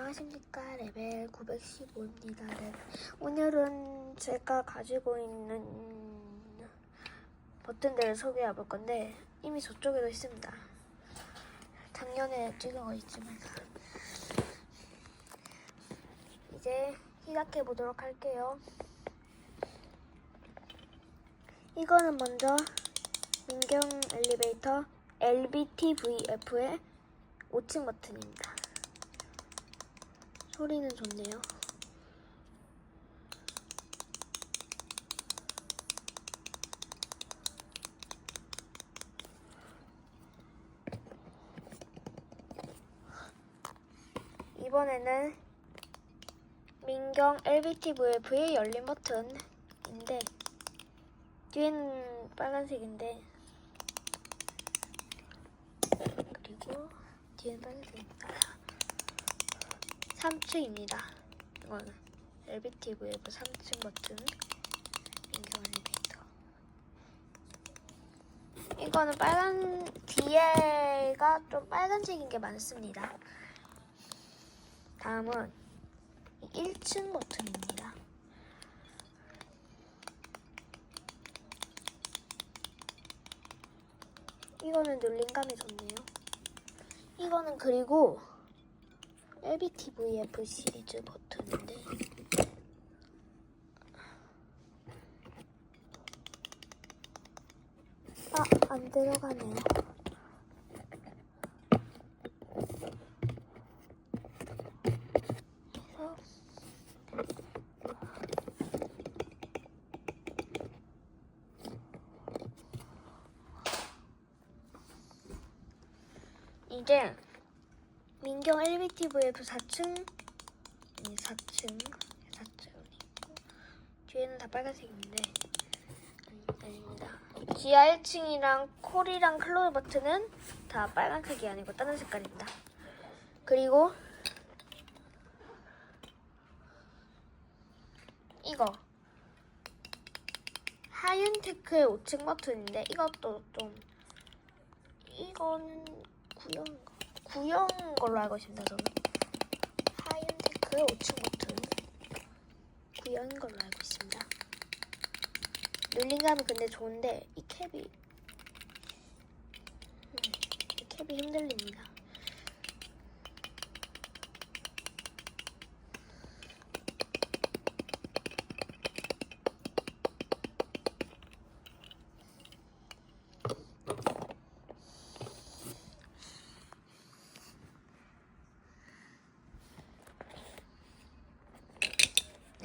안녕하십니까. 레벨 915입니다. 네. 오늘은 제가 가지고 있는 버튼들을 소개해 볼 건데 이미 저쪽에도 있습니다. 작년에 찍은 거 있지만. 이제 시작해 보도록 할게요. 이거는 먼저 민경 엘리베이터 LBTVF의 5층 버튼입니다 소리는 좋네요. 이번에는 민경 LBTVF의 열린 버튼인데 뒤에는 빨간색인데 그리고 뒤에는 빨간색입니다. 3층입니다. 이거는 LBTVF 3층 버튼 민경 엘리베이터. 이거는 빨간 뒤에가 좀 빨간색인 게 많습니다. 다음은 1층 버튼입니다. 이거는 눌림감이 좋네요. 이거는 그리고 LBTVF 시리즈 버튼인데 아, 안 들어가네요. 이제 민경 LBTVF 4층 아니 4층 4층 있고 뒤에는 다 빨간색인데. 아닙니다. 지하 1층이랑 콜이랑 클로즈 버튼은 다 빨간색이 아니고 다른 색깔입니다. 그리고 이거. 하윤테크의 5층 버튼인데 이것도 좀 이건 구형인가? 구형 걸로 알고 있습니다. 저는 하이엔테크의 5층 버튼 구형인 걸로 알고 있습니다. 눌림감이 근데 좋은데 이 캡이 음, 이 캡이 흔들립니다.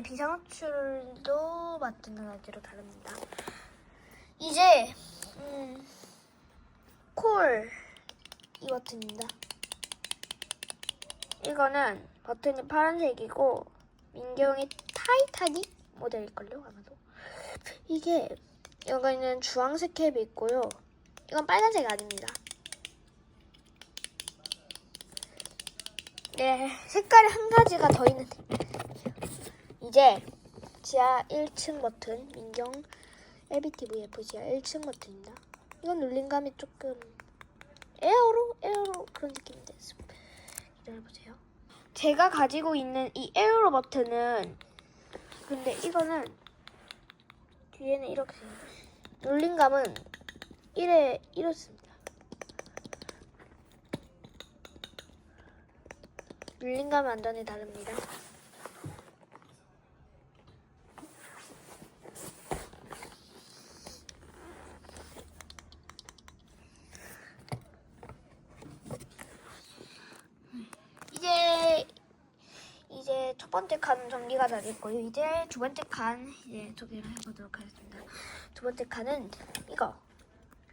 네, 비상호출도 마찬가지로 다릅니다. 이제 음, 콜 이 버튼입니다. 이거는 버튼이 파란색이고 민경이 타이타닉 모델일걸요 아마도. 이게 여기는 주황색 캡이 있고요. 이건 빨간색 아닙니다. 네, 색깔이 한 가지가 더 있는데. 이제 지하 1층 버튼 민경 LBTVF 지하 1층 버튼입니다. 이건 눌림감이 조금 에어로 에어로 그런 느낌인데 기다려보세요. 제가 가지고 있는 이 에어로 버튼은 근데 이거는 뒤에는 이렇게 눌림감은 이래 이렇습니다. 눌림감이 완전히 다릅니다. 이제 이제 첫 번째 칸 정리가 다 됐고요. 이제 두 번째 칸 이제 소개를 해보도록 하겠습니다. 두 번째 칸은 이거.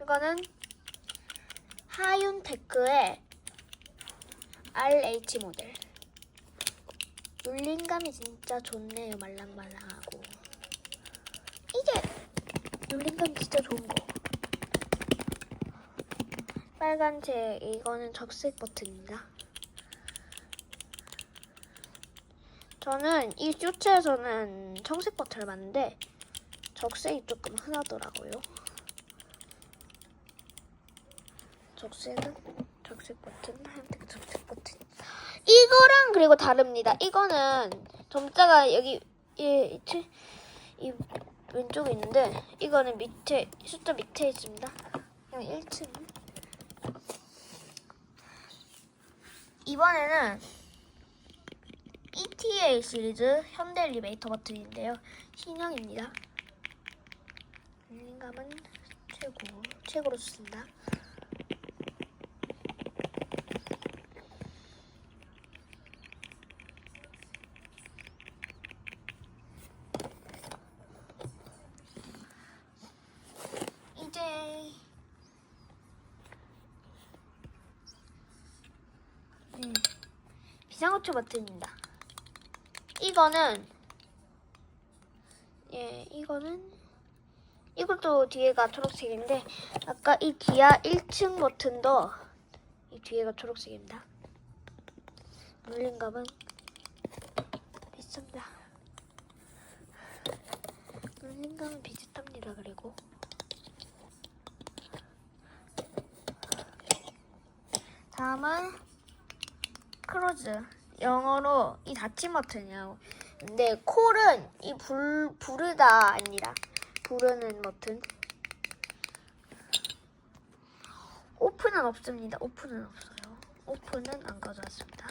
이거는 하윤테크의 RH 모델. 눌림감이 진짜 좋네요. 말랑말랑하고. 이제 눌림감이 진짜 좋은 거. 빨간색 이거는 적색 버튼입니다. 저는 이 쇼츠에서는 청색 버튼을 봤는데 적색이 조금 흔하더라고요. 적색은 적색 버튼, 하얀색 적색 버튼. 이거랑 그리고 다릅니다. 이거는 점자가 여기 이, 이, 이 왼쪽에 있는데 이거는 밑에 숫자 밑에 있습니다. 그냥 1층. 이번에는 ETA 시리즈 현대 엘리베이터 버튼인데요. 신형입니다. 눌림감은 최고, 최고로 좋습니다. 이제 음, 비상호출 버튼입니다. 이거는 예 이거는 이것도 뒤에가 초록색인데 아까 이 기아 1층 버튼도 이 뒤에가 초록색입니다. 눌림감은 비슷합니다. 눌림감은 비슷합니다. 그리고 다음은 크로즈 영어로 이 닫힘 버튼이에요. 근데 콜은 이 불 부르다 아니라 부르는 버튼. 오픈은 없습니다. 오픈은 없어요. 오픈은 안 가져왔습니다.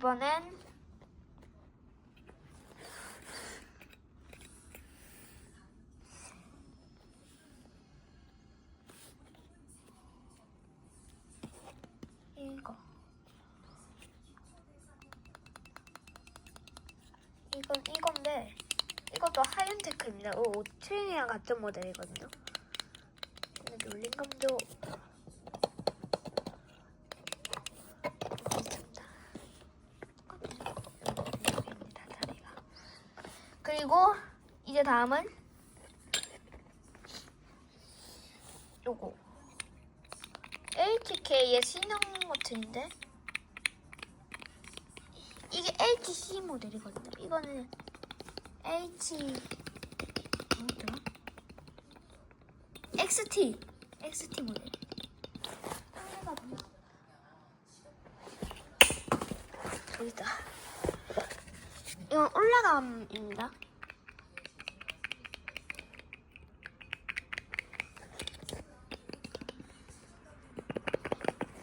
이번엔 이거 이건 이건데 이것도 하이엔테크입니다. 오, 트윈이랑 같은 모델이거든요. 근데 놀림감도 있습니다. 여기입니다, 다리가. 그리고 이제 다음은 요거 HK의 신형 버튼인데 이게 HC 모델이거든요. 이거는 H 뭐더라? XT XT 모델. 여기다. 이건 올라감입니다.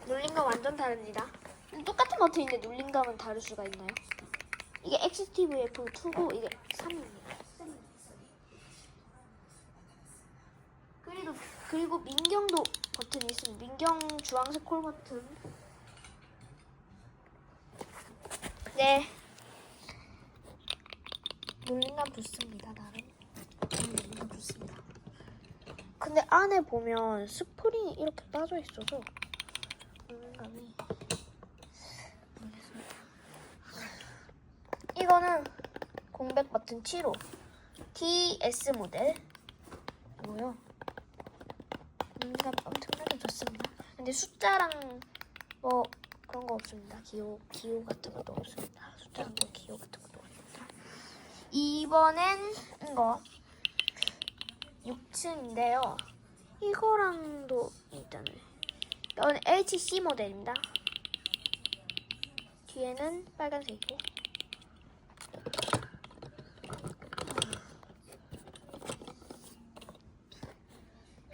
눌림감 완전 다릅니다. 똑같은 버튼인데 눌림감은 다를 수가 있나요? 이게 XTVF2고 이게 3입니다. 그리고 그리고 민경도 버튼이 있습니다. 민경 주황색 콜 버튼. 네. 눌림감 좋습니다, 나름. 음, 눌림감 좋습니다. 근데 안에 보면 스프링이 이렇게 빠져 있어서 눌림감이 모르겠습니다. 이거는 공백 버튼 7호 TS 모델 뭐요? 눌림감 엄청나게 좋습니다. 근데 숫자랑 뭐 그런 거 없습니다. 기호 기호 같은 것도 없습니다. 숫자랑 뭐 기호 같은 없습니다. 이번엔 이거 6층인데요. 이거랑도 있잖아요. 이건 HC 모델입니다. 뒤에는 빨간색이고.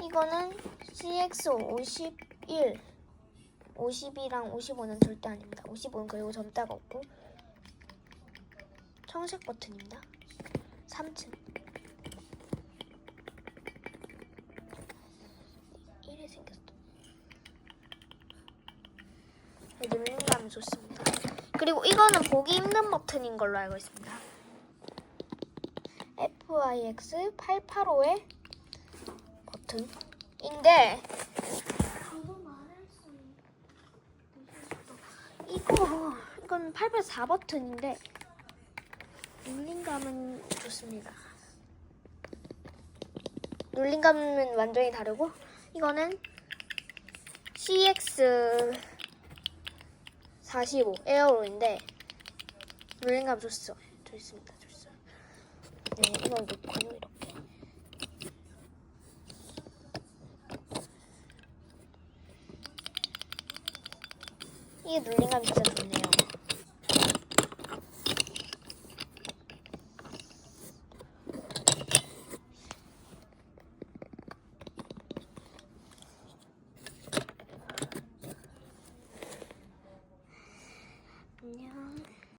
이거는 CX51 50이랑 55는 절대 아닙니다. 55는 그리고 점자가 없고 청색 버튼입니다. 3층. 이래 생겼어. 눌림감이 좋습니다. 그리고 이거는 보기 힘든 버튼인 걸로 알고 있습니다. FIX885의 버튼인데 이거 이건 804 버튼인데 눌림감은 좋습니다. 눌림감은 완전히 다르고 이거는 CX 45 에어로인데 롤링감 좋죠? 좋습니다. 좋죠. 네, 이걸 놓고 이렇게 이게 롤링감이 진짜 좋네요.